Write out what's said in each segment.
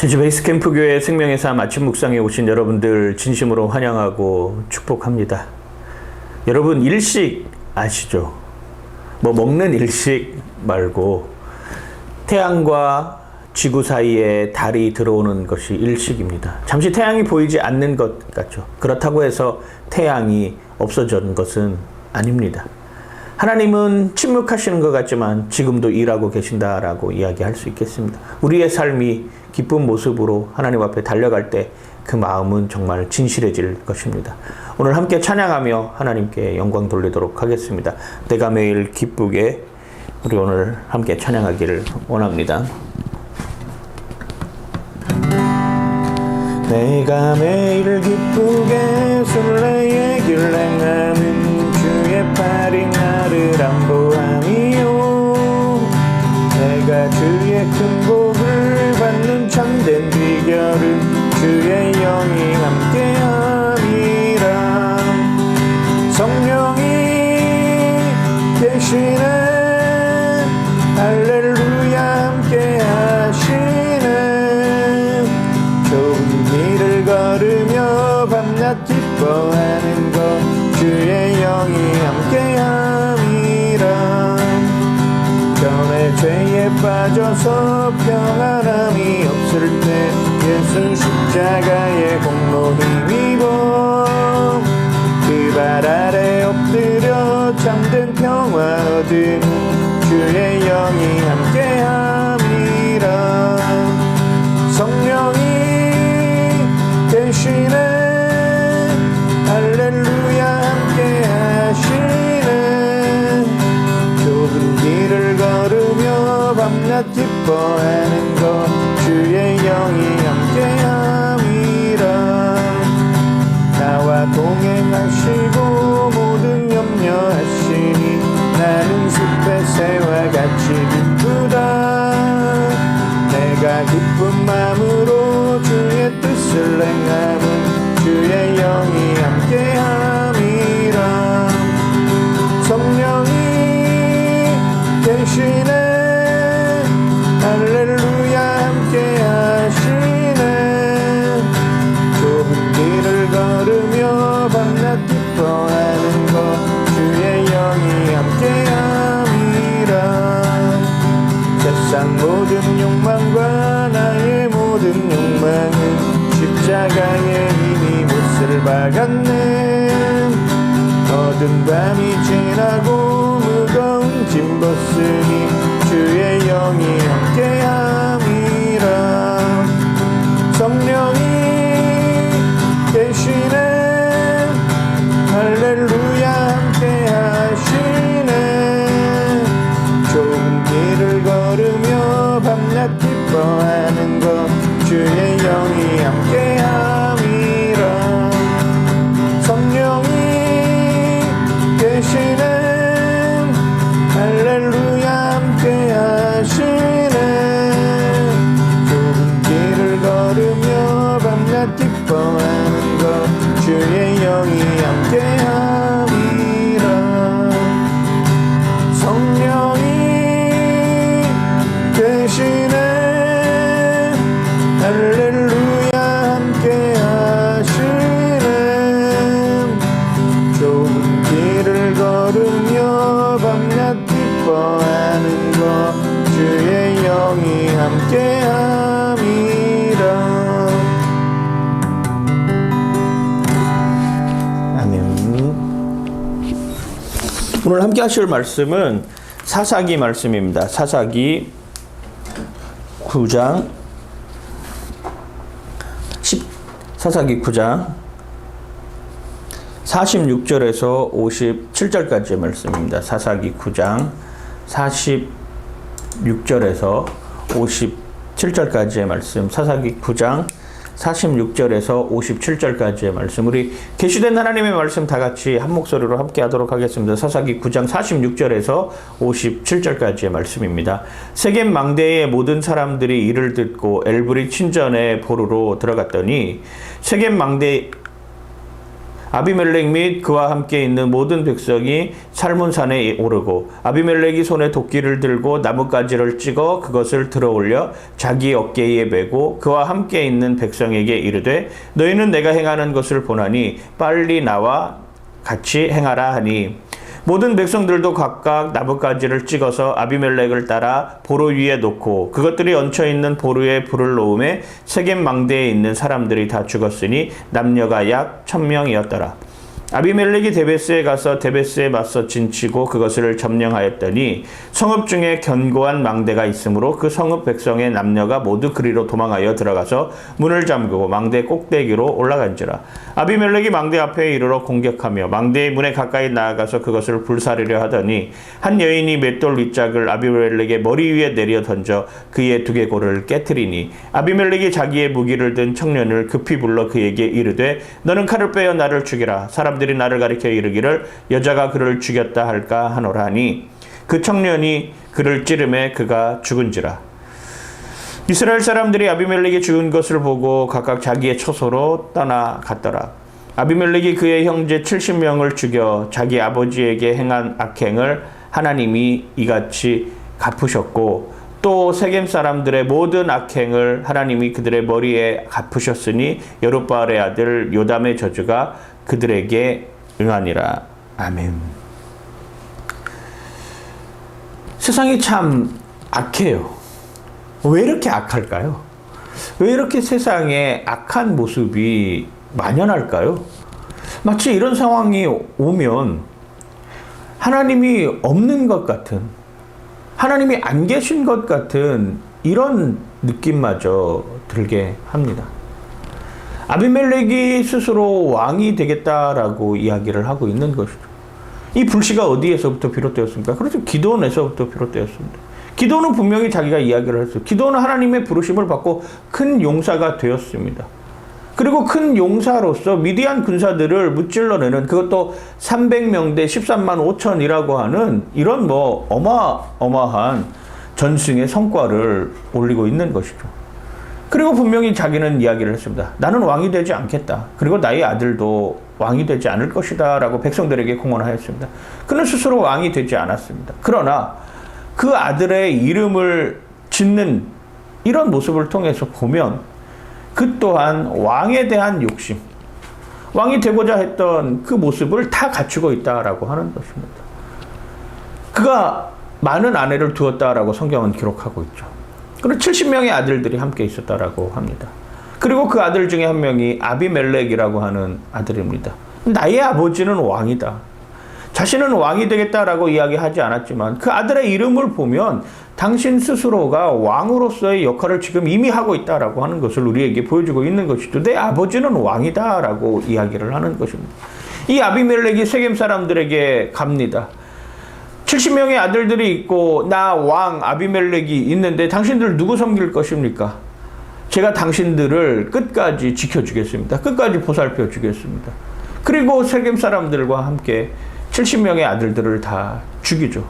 전주 베이스캠프 교회 생명의 삶 아침 묵상에 오신 여러분들 진심으로 환영하고 축복합니다. 여러분 일식 아시죠? 뭐 먹는 일식 말고 태양과 지구 사이에 달이 들어오는 것이 일식입니다. 잠시 태양이 보이지 않는 것 같죠. 그렇다고 해서 태양이 없어진 것은 아닙니다. 하나님은 침묵하시는 것 같지만 지금도 일하고 계신다라고 이야기할 수 있겠습니다. 우리의 삶이 기쁜 모습으로 하나님 앞에 달려갈 때 그 마음은 정말 진실해질 것입니다. 오늘 함께 찬양하며 하나님께 영광 돌리도록 하겠습니다. 내가 매일 기쁘게 우리 오늘 함께 찬양하기를 원합니다. 내가 매일 기쁘게 술래의 길 행하는 참된 비결은 주의 영이 함께함이라. 성령이 계시네. 할렐루야 함께하시네. 좁은 길을 걸으며 밤낮 기뻐하는 것 주의 영이 함께함 죄에 빠져서 평안함이 없을 때 예수 십자가의 공로 힘입어 그 발 아래 엎드려 잠든 평화 얻은 주의 영이 함께함이라 성령이 계시네 기뻐하는 것 주의 영이 함께함이라. 나와 동행하시고 모든 염려하시니 나는 숲의 새와 같이 기쁘다. 내가 기쁜 마음으로 할 함께 하실 말씀은 사사기 말씀입니다 사사기 9장 10 사사기 9장 46절에서 57절까지의 말씀입니다. 사사기 9장 46절에서 57절까지의 말씀. 사사기 9장 46절에서 57절까지의 말씀. 우리 계시된 하나님의 말씀 다 같이 한 목소리로 함께 하도록 하겠습니다. 사사기 9장 46절에서 57절까지의 말씀입니다. 세겜 망대의 모든 사람들이 이를 듣고 엘브리 친전에 보루로 들어갔더니 세겜 망대 아비멜렉 및 그와 함께 있는 모든 백성이 살문산에 오르고 아비멜렉이 손에 도끼를 들고 나뭇가지를 찍어 그것을 들어올려 자기 어깨에 메고 그와 함께 있는 백성에게 이르되 너희는 내가 행하는 것을 보나니 빨리 나와 같이 행하라 하니 모든 백성들도 각각 나뭇가지를 찍어서 아비멜렉을 따라 보로 위에 놓고 그것들이 얹혀 있는 보루에 불을 놓음에 세겜 망대에 있는 사람들이 다 죽었으니 남녀가 약 천명이었더라. 아비멜렉이 데베스에 가서 데베스에 맞서 진치고 그것을 점령하였더니 성읍 중에 견고한 망대가 있으므로 그 성읍 백성의 남녀가 모두 그리로 도망하여 들어가서 문을 잠그고 망대 꼭대기로 올라간지라. 아비멜렉이 망대 앞에 이르러 공격하며 망대의 문에 가까이 나아가서 그것을 불사르려 하더니 한 여인이 맷돌 윗짝을 아비멜렉의 머리 위에 내려 던져 그의 두개골을 깨뜨리니 아비멜렉이 자기의 무기를 든 청년을 급히 불러 그에게 이르되 너는 칼을 빼어 나를 죽이라. 사람 들이 나를 가리켜 이르기를 여자가 그를 죽였다 할까 하노라니 그 청년이 그를 찌름에 그가 죽은지라 이스라엘 사람들이 아비멜렉이 죽은 것을 보고 각각 자기의 처소로 떠나갔더라. 아비멜렉이 그의 형제 70명을 죽여 자기 아버지에게 행한 악행을 하나님이 이같이 갚으셨고 또 세겜 사람들의 모든 악행을 하나님이 그들의 머리에 갚으셨으니 여룻바알의 아들 요담의 저주가 그들에게 응하니라. 아멘. 세상이 참 악해요. 왜 이렇게 악할까요? 왜 이렇게 세상에 악한 모습이 만연할까요? 마치 이런 상황이 오면 하나님이 없는 것 같은, 하나님이 안 계신 것 같은 이런 느낌마저 들게 합니다. 아비멜렉이 스스로 왕이 되겠다라고 이야기를 하고 있는 것이죠. 이 불씨가 어디에서부터 비롯되었습니까? 그렇죠. 기도원에서부터 비롯되었습니다. 기도는 분명히 자기가 이야기를 했어요. 기도는 하나님의 부르심을 받고 큰 용사가 되었습니다. 그리고 큰 용사로서 미디안 군사들을 무찔러내는 그것도 300명 대 13만 5천이라고 하는 이런 뭐 어마어마한 전승의 성과를 올리고 있는 것이죠. 그리고 분명히 자기는 이야기를 했습니다. 나는 왕이 되지 않겠다. 그리고 나의 아들도 왕이 되지 않을 것이다. 라고 백성들에게 공언하였습니다. 그는 스스로 왕이 되지 않았습니다. 그러나 그 아들의 이름을 짓는 이런 모습을 통해서 보면 그 또한 왕에 대한 욕심, 왕이 되고자 했던 그 모습을 다 갖추고 있다라고 하는 것입니다. 그가 많은 아내를 두었다라고 성경은 기록하고 있죠. 그리고 70명의 아들들이 함께 있었다라고 합니다. 그리고 그 아들 중에 한 명이 아비멜렉이라고 하는 아들입니다. 나의 아버지는 왕이다. 자신은 왕이 되겠다라고 이야기하지 않았지만 그 아들의 이름을 보면 당신 스스로가 왕으로서의 역할을 지금 이미 하고 있다라고 하는 것을 우리에게 보여주고 있는 것이죠. 내 아버지는 왕이다라고 이야기를 하는 것입니다. 이 아비멜렉이 세겜 사람들에게 갑니다. 70명의 아들들이 있고 나 왕 아비멜렉이 있는데 당신들 누구 섬길 것입니까? 제가 당신들을 끝까지 지켜주겠습니다. 끝까지 보살펴 주겠습니다. 그리고 세겜 사람들과 함께 70명의 아들들을 다 죽이죠.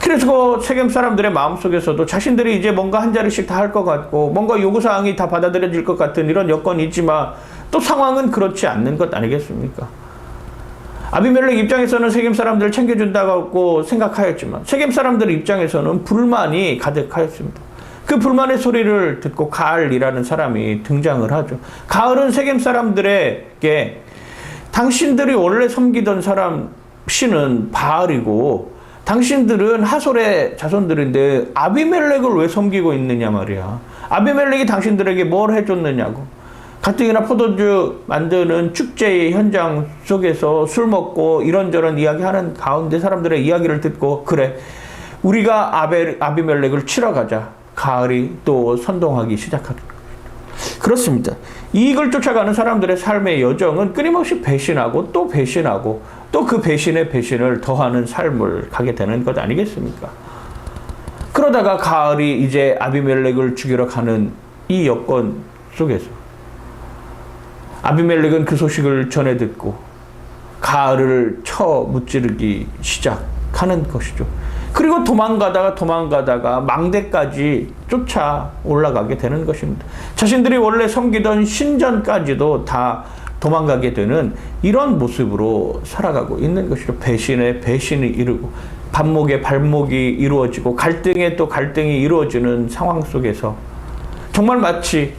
그래서 세겜 사람들의 마음속에서도 자신들이 이제 뭔가 한 자리씩 다 할 것 같고 뭔가 요구사항이 다 받아들여질 것 같은 이런 여건이 있지만 또 상황은 그렇지 않는 것 아니겠습니까? 아비멜렉 입장에서는 세겜 사람들을 챙겨준다고 생각하였지만 세겜 사람들 입장에서는 불만이 가득하였습니다. 그 불만의 소리를 듣고 가을이라는 사람이 등장을 하죠. 가을은 세겜 사람들에게 당신들이 원래 섬기던 사람 신은 바알이고 당신들은 하솔의 자손들인데 아비멜렉을 왜 섬기고 있느냐 말이야. 아비멜렉이 당신들에게 뭘 해줬느냐고. 가뜩이나 포도주 만드는 축제의 현장 속에서 술 먹고 이런저런 이야기 하는 가운데 사람들의 이야기를 듣고 그래 우리가 아베, 아비멜렉을 치러 가자. 가을이 또 선동하기 시작하는 그렇습니다. 이익을 쫓아가는 사람들의 삶의 여정은 끊임없이 배신하고 또 배신하고 또 그 배신에 배신을 더하는 삶을 가게 되는 것 아니겠습니까? 그러다가 가을이 이제 아비멜렉을 죽이러 가는 이 여건 속에서 아비멜렉은 그 소식을 전해 듣고 가을을 쳐 무찌르기 시작하는 것이죠. 그리고 도망가다가 도망가다가 망대까지 쫓아 올라가게 되는 것입니다. 자신들이 원래 섬기던 신전까지도 다 도망가게 되는 이런 모습으로 살아가고 있는 것이죠. 배신에 배신이 이르고 반목에 발목이 이루어지고 갈등에 또 갈등이 이루어지는 상황 속에서 정말 마치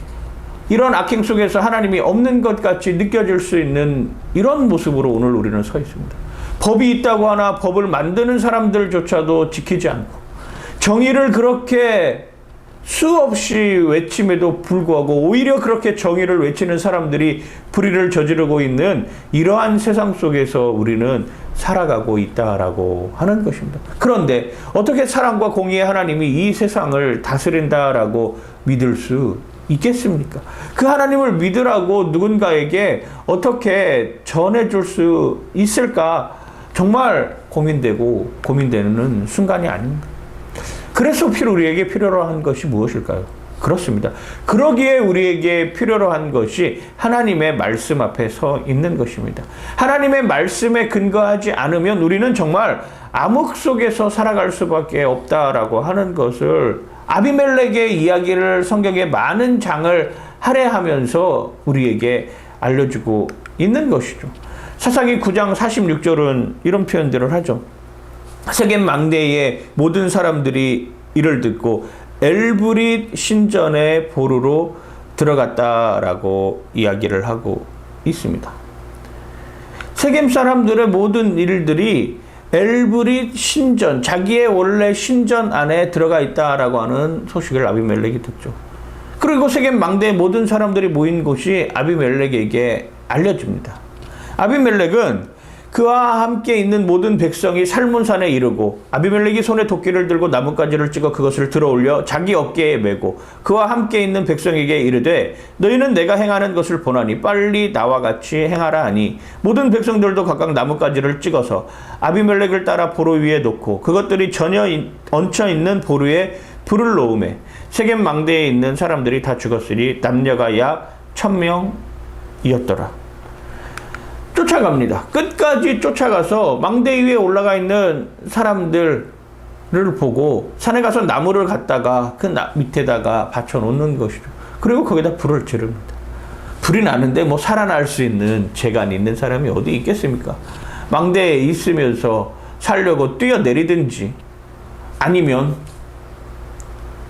이런 악행 속에서 하나님이 없는 것 같이 느껴질 수 있는 이런 모습으로 오늘 우리는 서 있습니다. 법이 있다고 하나 법을 만드는 사람들조차도 지키지 않고 정의를 그렇게 수없이 외침에도 불구하고 오히려 그렇게 정의를 외치는 사람들이 불의를 저지르고 있는 이러한 세상 속에서 우리는 살아가고 있다라고 하는 것입니다. 그런데 어떻게 사랑과 공의의 하나님이 이 세상을 다스린다라고 믿을 수 있겠습니까? 그 하나님을 믿으라고 누군가에게 어떻게 전해줄 수 있을까? 정말 고민되고 고민되는 순간이 아닙니다. 그래서 필요 우리에게 필요로 한 것이 무엇일까요? 그렇습니다. 그러기에 우리에게 필요로 한 것이 하나님의 말씀 앞에 서 있는 것입니다. 하나님의 말씀에 근거하지 않으면 우리는 정말 암흑 속에서 살아갈 수밖에 없다라고 하는 것을 아비멜렉의 이야기를 성경의 많은 장을 할애하면서 우리에게 알려주고 있는 것이죠. 사사기 9장 46절은 이런 표현들을 하죠. 세겜 망대의 모든 사람들이 이를 듣고 엘브릿 신전의 보루로 들어갔다라고 이야기를 하고 있습니다. 세겜 사람들의 모든 일들이 엘브릿 신전, 자기의 원래 신전 안에 들어가 있다라고 하는 소식을 아비멜렉이 듣죠. 그리고 세겜 망대의 모든 사람들이 모인 곳이 아비멜렉에게 알려집니다. 아비멜렉은 그와 함께 있는 모든 백성이 살문산에 이르고 아비멜렉이 손에 도끼를 들고 나뭇가지를 찍어 그것을 들어올려 자기 어깨에 메고 그와 함께 있는 백성에게 이르되 너희는 내가 행하는 것을 보나니 빨리 나와 같이 행하라 하니 모든 백성들도 각각 나뭇가지를 찍어서 아비멜렉을 따라 보루 위에 놓고 그것들이 전혀 얹혀 있는 보루에 불을 놓음에 세겜 망대에 있는 사람들이 다 죽었으니 남녀가 약 천명이었더라. 쫓아갑니다. 끝까지 쫓아가서 망대 위에 올라가 있는 사람들을 보고 산에 가서 나무를 갖다가 그 나, 밑에다가 받쳐 놓는 것이죠. 그리고 거기다 불을 지릅니다. 불이 나는데 뭐 살아날 수 있는 재간이 있는 사람이 어디 있겠습니까? 망대에 있으면서 살려고 뛰어내리든지 아니면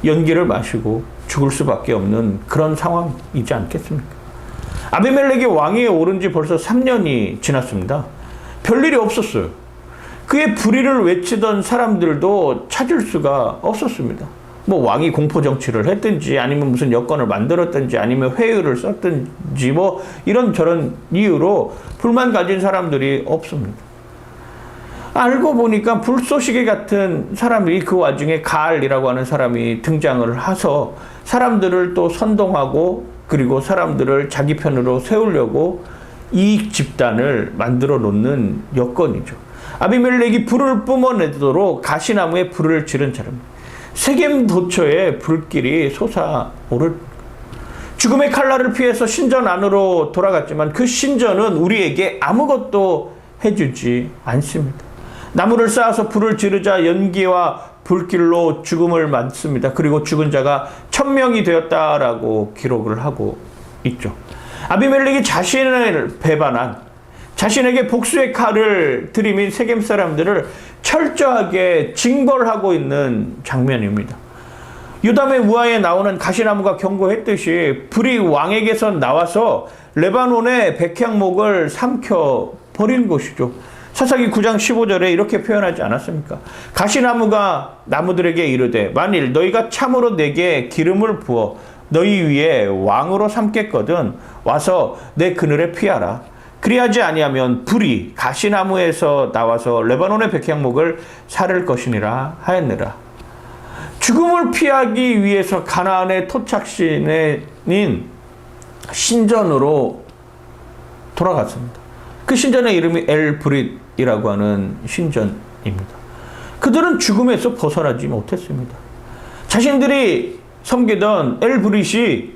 연기를 마시고 죽을 수밖에 없는 그런 상황이지 않겠습니까? 아비멜렉이 왕위에 오른 지 벌써 3년이 지났습니다. 별일이 없었어요. 그의 불의를 외치던 사람들도 찾을 수가 없었습니다. 뭐 왕이 공포 정치를 했든지 아니면 무슨 여건을 만들었든지 아니면 회유를 썼든지 뭐 이런 저런 이유로 불만 가진 사람들이 없습니다. 알고 보니까 불쏘시개 같은 사람이 그 와중에 가알이라고 하는 사람이 등장을 해서 사람들을 또 선동하고 그리고 사람들을 자기 편으로 세우려고 이익 집단을 만들어 놓는 여건이죠. 아비멜렉이 불을 뿜어내도록 가시나무에 불을 지른 사람. 세겜 도처에 불길이 솟아오를 죽음의 칼날을 피해서 신전 안으로 돌아갔지만 그 신전은 우리에게 아무것도 해주지 않습니다. 나무를 쌓아서 불을 지르자 연기와 불길로 죽음을 맞습니다. 그리고 죽은 자가 천명이 되었다라고 기록을 하고 있죠. 아비멜렉이 자신을 배반한 자신에게 복수의 칼을 들이민 세겜 사람들을 철저하게 징벌하고 있는 장면입니다. 유담의 우하에 나오는 가시나무가 경고했듯이 불이 왕에게서 나와서 레바논의 백향목을 삼켜 버린 것이죠. 사사기 9장 15절에 이렇게 표현하지 않았습니까? 가시나무가 나무들에게 이르되 만일 너희가 참으로 내게 기름을 부어 너희 위에 왕으로 삼겠거든 와서 내 그늘에 피하라. 그리하지 아니하면 불이 가시나무에서 나와서 레바논의 백향목을 사를 것이니라 하였느라. 죽음을 피하기 위해서 가나안의 토착신인 신전으로 돌아갔습니다. 그 신전의 이름이 엘 브릿 이라고 하는 신전입니다. 그들은 죽음에서 벗어나지 못했습니다. 자신들이 섬기던 엘브릿이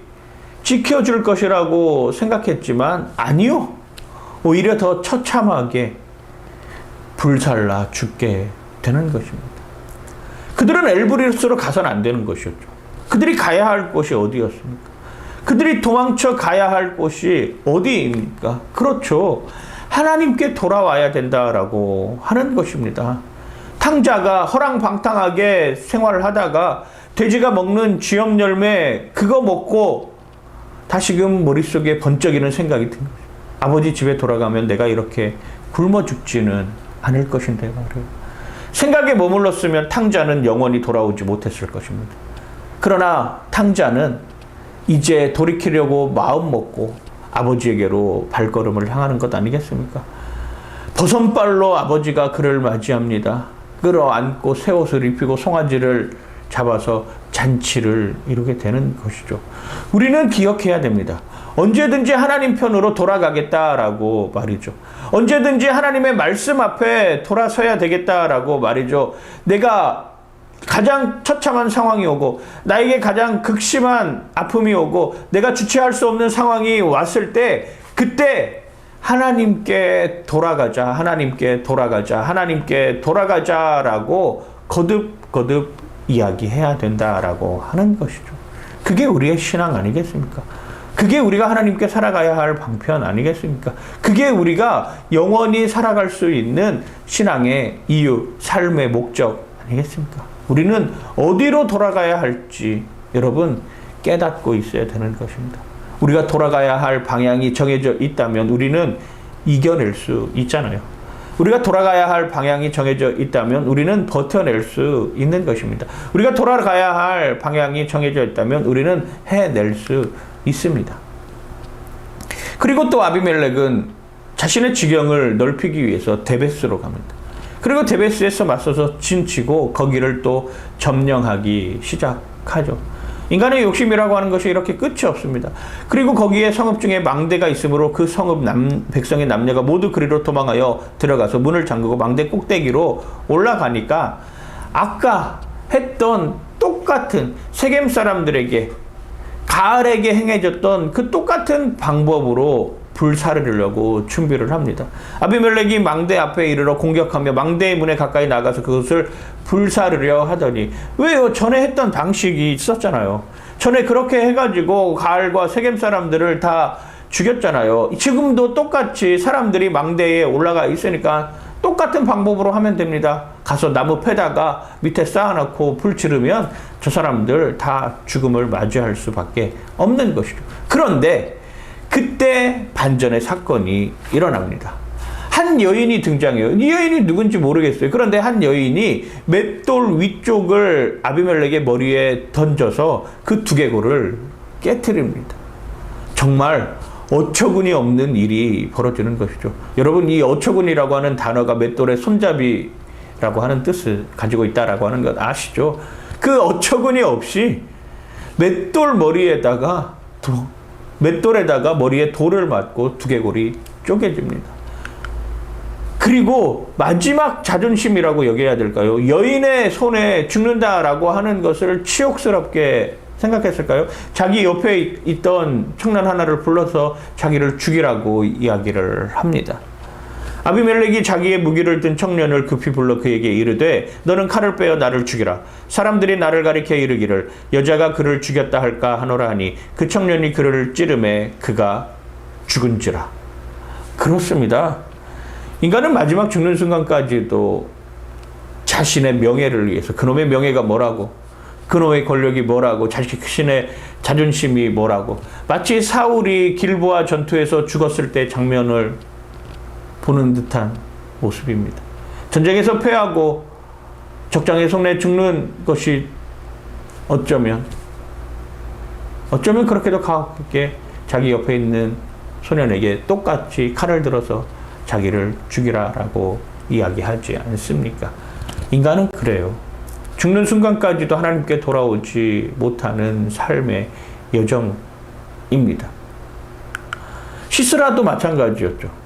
지켜줄 것이라고 생각했지만 아니요. 오히려 더 처참하게 불살라 죽게 되는 것입니다. 그들은 엘브릿으로 가서는 안 되는 것이었죠. 그들이 가야 할 곳이 어디였습니까? 그들이 도망쳐 가야 할 곳이 어디입니까? 그렇죠. 하나님께 돌아와야 된다라고 하는 것입니다. 탕자가 허랑방탕하게 생활을 하다가 돼지가 먹는 쥐염 열매 그거 먹고 다시금 머릿속에 번쩍이는 생각이 듭니다. 아버지 집에 돌아가면 내가 이렇게 굶어 죽지는 않을 것인데 말이에요. 생각에 머물렀으면 탕자는 영원히 돌아오지 못했을 것입니다. 그러나 탕자는 이제 돌이키려고 마음 먹고 아버지에게로 발걸음을 향하는 것 아니겠습니까? 버선발로 아버지가 그를 맞이합니다. 끌어안고 새 옷을 입히고 송아지를 잡아서 잔치를 이루게 되는 것이죠. 우리는 기억해야 됩니다. 언제든지 하나님 편으로 돌아가겠다라고 말이죠. 언제든지 하나님의 말씀 앞에 돌아서야 되겠다라고 말이죠. 내가 가장 처참한 상황이 오고 나에게 가장 극심한 아픔이 오고 내가 주체할 수 없는 상황이 왔을 때 그때 하나님께 돌아가자 하나님께 돌아가자 하나님께 돌아가자라고 거듭 거듭 이야기해야 된다라고 하는 것이죠. 그게 우리의 신앙 아니겠습니까? 그게 우리가 하나님께 살아가야 할 방편 아니겠습니까? 그게 우리가 영원히 살아갈 수 있는 신앙의 이유, 삶의 목적 아니겠습니까? 우리는 어디로 돌아가야 할지 여러분 깨닫고 있어야 되는 것입니다. 우리가 돌아가야 할 방향이 정해져 있다면 우리는 이겨낼 수 있잖아요. 우리가 돌아가야 할 방향이 정해져 있다면 우리는 버텨낼 수 있는 것입니다. 우리가 돌아가야 할 방향이 정해져 있다면 우리는 해낼 수 있습니다. 그리고 또 아비멜렉은 자신의 지경을 넓히기 위해서 데베스로 갑니다. 그리고 데베스에서 맞서서 진치고 거기를 또 점령하기 시작하죠. 인간의 욕심이라고 하는 것이 이렇게 끝이 없습니다. 그리고 거기에 성읍 중에 망대가 있으므로 그 성읍 남, 백성의 남녀가 모두 그리로 도망하여 들어가서 문을 잠그고 망대 꼭대기로 올라가니까 아까 했던 똑같은 세겜 사람들에게 가을에게 행해졌던 그 똑같은 방법으로 불사르려고 준비를 합니다. 아비멜렉이 망대 앞에 이르러 공격하며 망대의 문에 가까이 나가서 그것을 불사르려 하더니 왜요? 전에 했던 방식이 있었잖아요. 전에 그렇게 해가지고 가을과 세겜 사람들을 다 죽였잖아요. 지금도 똑같이 사람들이 망대에 올라가 있으니까 똑같은 방법으로 하면 됩니다. 가서 나무 패다가 밑에 쌓아놓고 불 지르면 저 사람들 다 죽음을 맞이할 수밖에 없는 것이죠. 그런데 그때 반전의 사건이 일어납니다. 한 여인이 등장해요. 이 여인이 누군지 모르겠어요. 그런데 한 여인이 맷돌 위쪽을 아비멜렉의 머리에 던져서 그 두개골을 깨뜨립니다. 정말 어처구니 없는 일이 벌어지는 것이죠. 여러분 이 어처구니라고 하는 단어가 맷돌의 손잡이라고 하는 뜻을 가지고 있다라고 하는 것 아시죠? 그 어처구니 없이 맷돌 머리에다가 도, 맷돌에다가 머리에 돌을 맞고 두개골이 쪼개집니다. 그리고 마지막 자존심이라고 여겨야 될까요? 여인의 손에 죽는다라고 하는 것을 치욕스럽게 생각했을까요? 자기 옆에 있던 청년 하나를 불러서 자기를 죽이라고 이야기를 합니다. 아비멜렉이 자기의 무기를 든 청년을 급히 불러 그에게 이르되 너는 칼을 빼어 나를 죽이라 사람들이 나를 가리켜 이르기를 여자가 그를 죽였다 할까 하노라 하니 그 청년이 그를 찌름에 그가 죽은지라 그렇습니다. 인간은 마지막 죽는 순간까지도 자신의 명예를 위해서 그놈의 명예가 뭐라고 그놈의 권력이 뭐라고 자신의 자존심이 뭐라고 마치 사울이 길보아 전투에서 죽었을 때 장면을 보는 듯한 모습입니다. 전쟁에서 패하고 적장에 속내 죽는 것이 어쩌면 어쩌면 그렇게도 가볍게 자기 옆에 있는 소년에게 똑같이 칼을 들어서 자기를 죽이라라고 이야기하지 않습니까? 인간은 그래요. 죽는 순간까지도 하나님께 돌아오지 못하는 삶의 여정입니다. 시스라도 마찬가지였죠.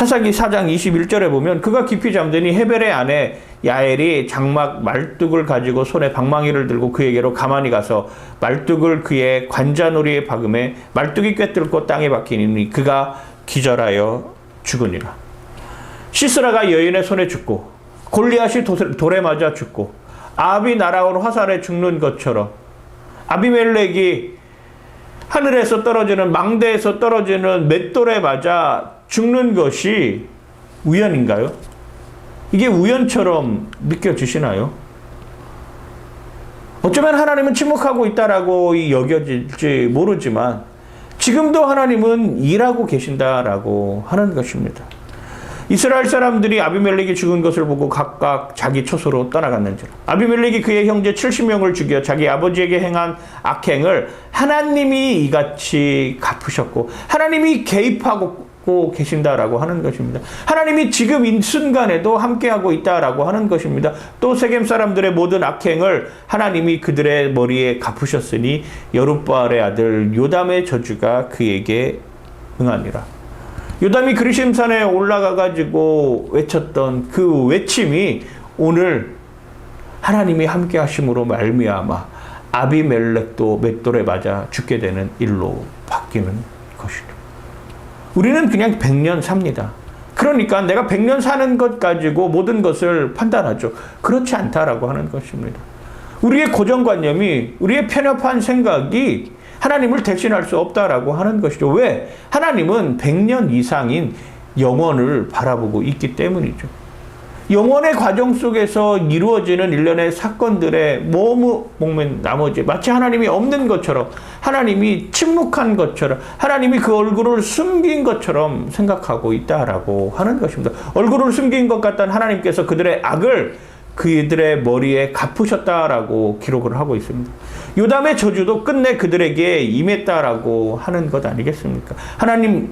사사기 4장 21절에 보면 그가 깊이 잠드니 헤벨의 아내 야엘이 장막 말뚝을 가지고 손에 방망이를 들고 그에게로 가만히 가서 말뚝을 그의 관자놀이에 박음에 말뚝이 꿰뚫고 땅에 박히니 그가 기절하여 죽으니라. 시스라가 여인의 손에 죽고 골리앗이 돌에 맞아 죽고 아비 날아온 화살에 죽는 것처럼 아비멜렉이 하늘에서 떨어지는 망대에서 떨어지는 맷돌에 맞아 죽는 것이 우연인가요? 이게 우연처럼 느껴지시나요? 어쩌면 하나님은 침묵하고 있다라고 여겨질지 모르지만 지금도 하나님은 일하고 계신다라고 하는 것입니다. 이스라엘 사람들이 아비멜렉이 죽은 것을 보고 각각 자기 처소로 떠나갔는지라. 아비멜렉이 그의 형제 70명을 죽여 자기 아버지에게 행한 악행을 하나님이 이같이 갚으셨고 하나님이 개입하고 계신다라고 하는 것입니다. 하나님이 지금 이 순간에도 함께하고 있다라고 하는 것입니다. 또 세겜 사람들의 모든 악행을 하나님이 그들의 머리에 갚으셨으니 여룻바알의 아들 요담의 저주가 그에게 응하니라. 요담이 그리심산에 올라가 가지고 외쳤던 그 외침이 오늘 하나님이 함께 하심으로 말미암아 아비멜렉도 맷돌에 맞아 죽게 되는 일로 바뀌는 것이다. 우리는 그냥 100년 삽니다. 그러니까 내가 100년 사는 것 가지고 모든 것을 판단하죠. 그렇지 않다라고 하는 것입니다. 우리의 고정관념이 우리의 편협한 생각이 하나님을 대신할 수 없다라고 하는 것이죠. 왜? 하나님은 100년 이상인 영원을 바라보고 있기 때문이죠. 영원의 과정 속에서 이루어지는 일련의 사건들의 모무 목면 나머지 마치 하나님이 없는 것처럼 하나님이 침묵한 것처럼 하나님이 그 얼굴을 숨긴 것처럼 생각하고 있다라고 하는 것입니다. 얼굴을 숨긴 것 같다는 하나님께서 그들의 악을 그들의 머리에 갚으셨다라고 기록을 하고 있습니다. 요담의 저주도 끝내 그들에게 임했다라고 하는 것 아니겠습니까? 하나님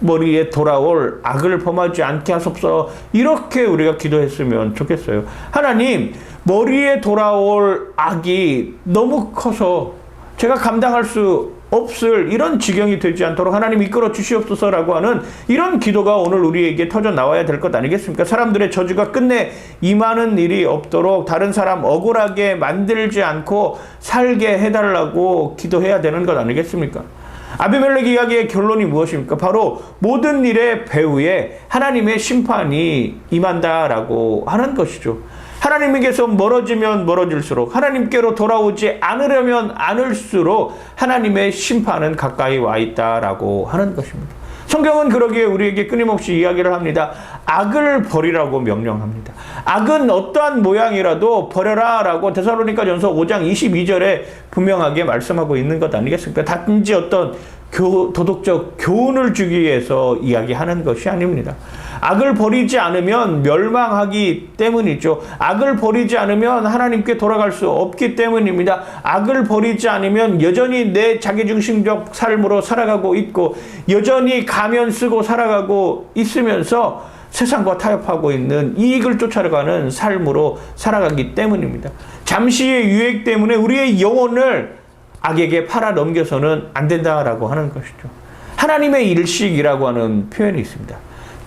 머리에 돌아올 악을 범하지 않게 하소서 이렇게 우리가 기도했으면 좋겠어요. 하나님 머리에 돌아올 악이 너무 커서 제가 감당할 수 없을 이런 지경이 되지 않도록 하나님 이끌어 주시옵소서라고 하는 이런 기도가 오늘 우리에게 터져 나와야 될 것 아니겠습니까? 사람들의 저주가 끝내 임하는 일이 없도록 다른 사람 억울하게 만들지 않고 살게 해달라고 기도해야 되는 것 아니겠습니까? 아비멜렉 이야기의 결론이 무엇입니까? 바로 모든 일의 배후에 하나님의 심판이 임한다라고 하는 것이죠. 하나님에게서 멀어지면 멀어질수록 하나님께로 돌아오지 않으려면 않을수록 하나님의 심판은 가까이 와 있다라고 하는 것입니다. 성경은 그러기에 우리에게 끊임없이 이야기를 합니다. 악을 버리라고 명령합니다. 악은 어떠한 모양이라도 버려라라고 데살로니가 전서 5장 22절에 분명하게 말씀하고 있는 것 아니겠습니까? 단지 어떤 교, 도덕적 교훈을 주기 위해서 이야기하는 것이 아닙니다. 악을 버리지 않으면 멸망하기 때문이죠. 악을 버리지 않으면 하나님께 돌아갈 수 없기 때문입니다. 악을 버리지 않으면 여전히 내 자기중심적 삶으로 살아가고 있고 여전히 가면 쓰고 살아가고 있으면서 세상과 타협하고 있는 이익을 쫓아가는 삶으로 살아가기 때문입니다. 잠시의 유익 때문에 우리의 영혼을 악에게 팔아 넘겨서는 안 된다라고 하는 것이죠. 하나님의 일식이라고 하는 표현이 있습니다.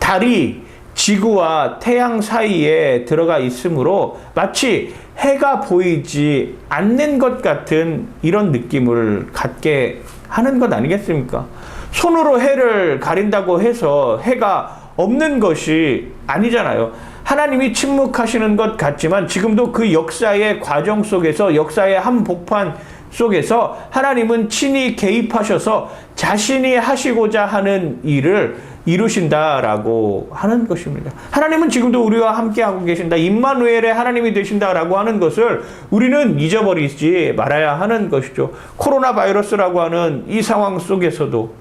달이 지구와 태양 사이에 들어가 있으므로 마치 해가 보이지 않는 것 같은 이런 느낌을 갖게 하는 것 아니겠습니까? 손으로 해를 가린다고 해서 해가 없는 것이 아니잖아요. 하나님이 침묵하시는 것 같지만 지금도 그 역사의 과정 속에서 역사의 한 복판 속에서 하나님은 친히 개입하셔서 자신이 하시고자 하는 일을 이루신다라고 하는 것입니다. 하나님은 지금도 우리와 함께하고 계신다. 임마누엘의 하나님이 되신다라고 하는 것을 우리는 잊어버리지 말아야 하는 것이죠. 코로나 바이러스라고 하는 이 상황 속에서도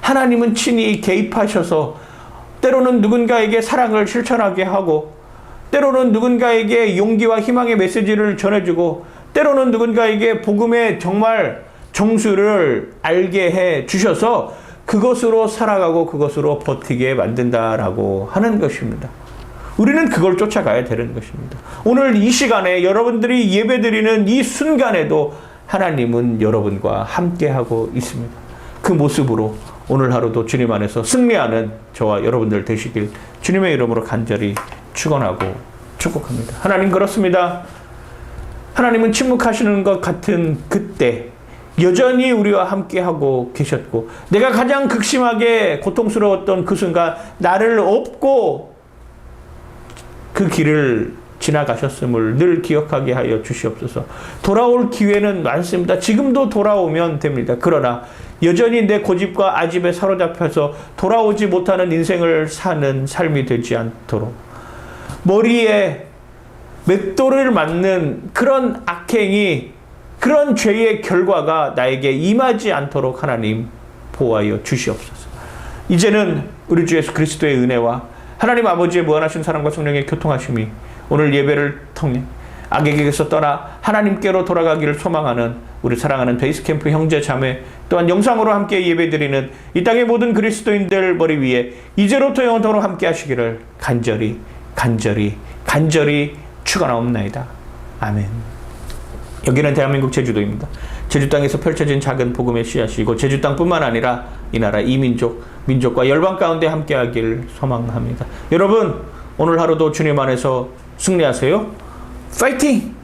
하나님은 친히 개입하셔서 때로는 누군가에게 사랑을 실천하게 하고 때로는 누군가에게 용기와 희망의 메시지를 전해주고 때로는 누군가에게 복음의 정말 정수를 알게 해 주셔서 그것으로 살아가고 그것으로 버티게 만든다라고 하는 것입니다. 우리는 그걸 쫓아가야 되는 것입니다. 오늘 이 시간에 여러분들이 예배드리는 이 순간에도 하나님은 여러분과 함께하고 있습니다. 그 모습으로 오늘 하루도 주님 안에서 승리하는 저와 여러분들 되시길 주님의 이름으로 간절히 축원하고 축복합니다. 하나님 그렇습니다. 하나님은 침묵하시는 것 같은 그때 여전히 우리와 함께하고 계셨고 내가 가장 극심하게 고통스러웠던 그 순간 나를 업고 그 길을 지나가셨음을 늘 기억하게 하여 주시옵소서. 돌아올 기회는 많습니다. 지금도 돌아오면 됩니다. 그러나 여전히 내 고집과 아집에 사로잡혀서 돌아오지 못하는 인생을 사는 삶이 되지 않도록 머리에 맷돌을 맞는 그런 악행이 그런 죄의 결과가 나에게 임하지 않도록 하나님 보호하여 주시옵소서. 이제는 우리 주 예수 그리스도의 은혜와 하나님 아버지의 무한하신 사랑과 성령의 교통하심이 오늘 예배를 통해 악에게서 떠나 하나님께로 돌아가기를 소망하는 우리 사랑하는 베이스캠프 형제 자매 또한 영상으로 함께 예배드리는 이 땅의 모든 그리스도인들 머리 위에 이제로부터 영원토록 함께 하시기를 간절히 간절히 간절히 축원하옵나이다. 아멘. 여기는 대한민국 제주도입니다. 제주 땅에서 펼쳐진 작은 복음의 씨앗이고 제주 땅뿐만 아니라 이 나라 이민족, 민족과 열방 가운데 함께하길 소망합니다. 여러분 오늘 하루도 주님 안에서 승리하세요. 파이팅!